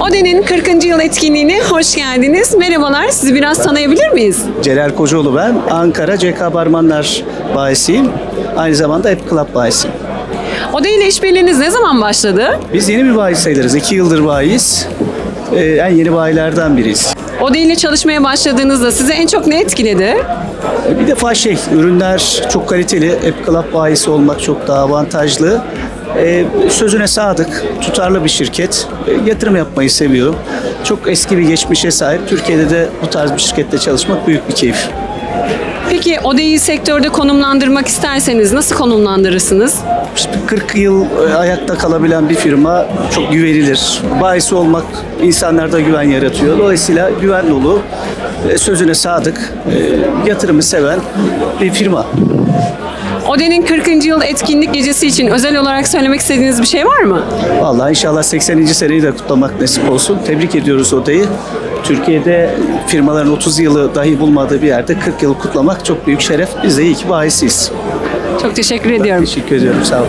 Ode'nin 40. yıl etkinliğine hoş geldiniz. Merhabalar, sizi biraz tanıyabilir miyiz? Celal Kocaoğlu ben. Ankara CK Barmanlar bayisiyim. Aynı zamanda Hep Club bayisiyim. Ode ile işbirliğiniz ne zaman başladı? Biz yeni bir bayi sayılırız. İki yıldır bayiyiz. Ee, en yeni bayilerden biriyiz. Ode ile çalışmaya başladığınızda sizi en çok ne etkiledi? Bir defa şey, ürünler çok kaliteli. Hep Club bayisi olmak çok daha avantajlı. Ee, sözüne sadık, tutarlı bir şirket. Ee, yatırım yapmayı seviyor. Çok eski bir geçmişe sahip. Türkiye'de de bu tarz bir şirkette çalışmak büyük bir keyif. Peki Ode'yi sektörde konumlandırmak isterseniz nasıl konumlandırırsınız? İşte 40 yıl e, ayakta kalabilen bir firma çok güvenilir. Bayisi olmak insanlarda güven yaratıyor. Dolayısıyla güven dolu, sözüne sadık, e, yatırımı seven bir firma. Ode'nin 40. yıl etkinlik gecesi için özel olarak söylemek istediğiniz bir şey var mı? Vallahi inşallah 80. seneyi de kutlamak nasip olsun. Tebrik ediyoruz odayı. Türkiye'de firmaların 30 yılı dahi bulmadığı bir yerde 40 yıl kutlamak çok büyük şeref. Biz de iyi ki bayisiyiz. Çok teşekkür ediyorum. Teşekkür ediyorum. Sağ olun.